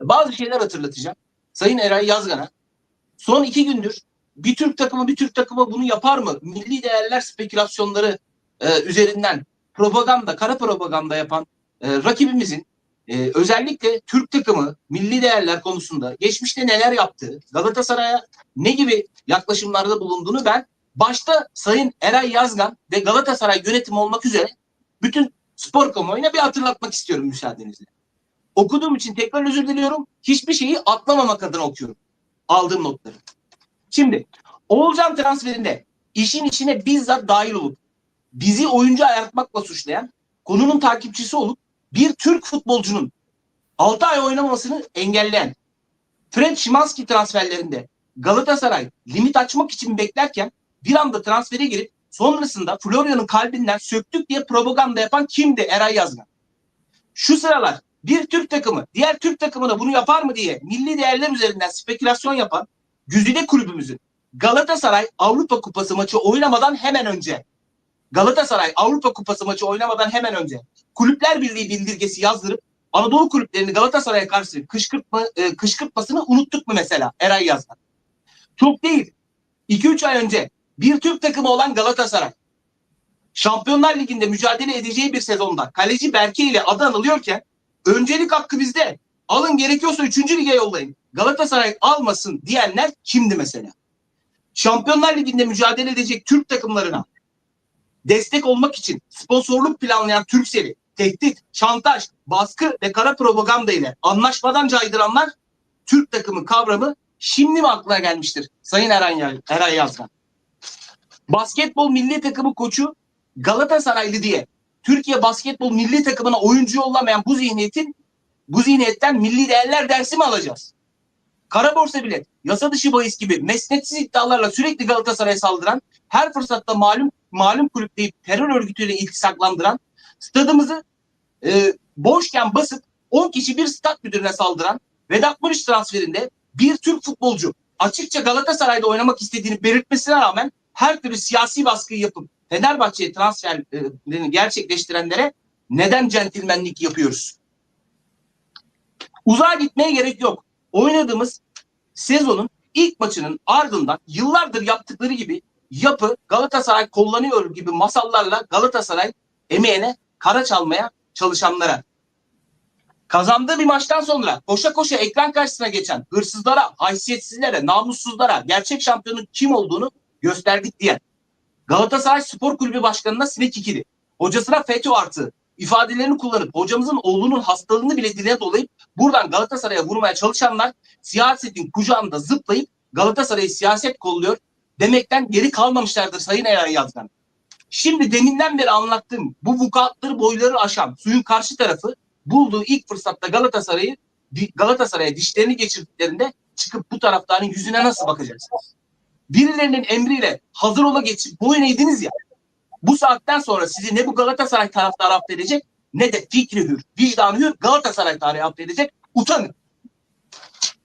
bazı şeyler hatırlatacağım. Sayın Eray Yazgan'a son iki gündür bir Türk takımı bir Türk takımı bunu yapar mı? Milli değerler spekülasyonları e, üzerinden propaganda, kara propaganda yapan e, rakibimizin e, özellikle Türk takımı milli değerler konusunda geçmişte neler yaptığı, Galatasaray'a ne gibi yaklaşımlarda bulunduğunu ben başta Sayın Eray Yazgan ve Galatasaray yönetimi olmak üzere bütün spor kamuoyuna bir hatırlatmak istiyorum müsaadenizle. Okuduğum için tekrar özür diliyorum. Hiçbir şeyi atlamamak adına okuyorum. Aldığım notları. Şimdi Oğulcan transferinde işin içine bizzat dahil olup bizi oyuncu ayartmakla suçlayan, konunun takipçisi olup bir Türk futbolcunun 6 ay oynamamasını engelleyen Fred Szymanski transferlerinde Galatasaray limit açmak için beklerken bir anda transfere girip sonrasında Florya'nın kalbinden söktük diye propaganda yapan kimdi? Eray Yazgan. Şu sıralar bir Türk takımı diğer Türk takımına bunu yapar mı diye milli değerler üzerinden spekülasyon yapan Güzide kulübümüzün Galatasaray Avrupa Kupası maçı oynamadan hemen önce Galatasaray Avrupa Kupası maçı oynamadan hemen önce Kulüpler Birliği bildirgesi yazdırıp Anadolu kulüplerini Galatasaray'a karşı kışkırtma, e, kışkırtmasını unuttuk mu mesela Eray Yazgan? Çok değil. 2-3 ay önce bir Türk takımı olan Galatasaray Şampiyonlar Ligi'nde mücadele edeceği bir sezonda kaleci Berke ile adı anılıyorken öncelik hakkı bizde. Alın gerekiyorsa 3. lige yollayın. Galatasaray almasın diyenler kimdi mesela? Şampiyonlar Ligi'nde mücadele edecek Türk takımlarına destek olmak için sponsorluk planlayan Türksel'i tehdit, şantaj, baskı ve kara propaganda ile anlaşmadan caydıranlar Türk takımı kavramı şimdi mi aklına gelmiştir Sayın Eren, Eray Yazgan? Basketbol milli takımı koçu Galatasaraylı diye Türkiye basketbol milli takımına oyuncu yollamayan bu zihniyetin bu zihniyetten milli değerler dersi mi alacağız? Kara borsa bilet, yasa dışı bahis gibi mesnetsiz iddialarla sürekli Galatasaray'a saldıran, her fırsatta malum malum kulüp deyip terör örgütüyle iltisaklandıran, stadımızı e, boşken basıp 10 kişi bir stat müdürüne saldıran Vedat Muriç transferinde bir Türk futbolcu açıkça Galatasaray'da oynamak istediğini belirtmesine rağmen her türlü siyasi baskıyı yapıp Fenerbahçe'ye transferlerini gerçekleştirenlere neden centilmenlik yapıyoruz? Uzağa gitmeye gerek yok. Oynadığımız sezonun ilk maçının ardından yıllardır yaptıkları gibi yapı Galatasaray kullanıyor gibi masallarla Galatasaray emeğine kara çalmaya çalışanlara. Kazandığı bir maçtan sonra koşa koşa ekran karşısına geçen hırsızlara, haysiyetsizlere, namussuzlara gerçek şampiyonun kim olduğunu gösterdik diyen Galatasaray Spor Kulübü Başkanı'na sinek ikili, hocasına FETÖ artı ifadelerini kullanıp hocamızın oğlunun hastalığını bile diline dolayıp buradan Galatasaray'a vurmaya çalışanlar siyasetin kucağında zıplayıp Galatasaray'ı siyaset kolluyor demekten geri kalmamışlardır Sayın Eray Yazgan. Şimdi deminden beri anlattığım bu vukuatları boyları aşan suyun karşı tarafı bulduğu ilk fırsatta Galatasaray'ı Galatasaray'a dişlerini geçirdiklerinde çıkıp bu taraftarın yüzüne nasıl bakacaksınız? Birilerinin emriyle hazır ola geçip boyun eğdiniz ya. Bu saatten sonra sizi ne bu Galatasaray taraftarı affedecek ne de fikri hür, vicdanı hür Galatasaray tarihi affedecek. Utanın.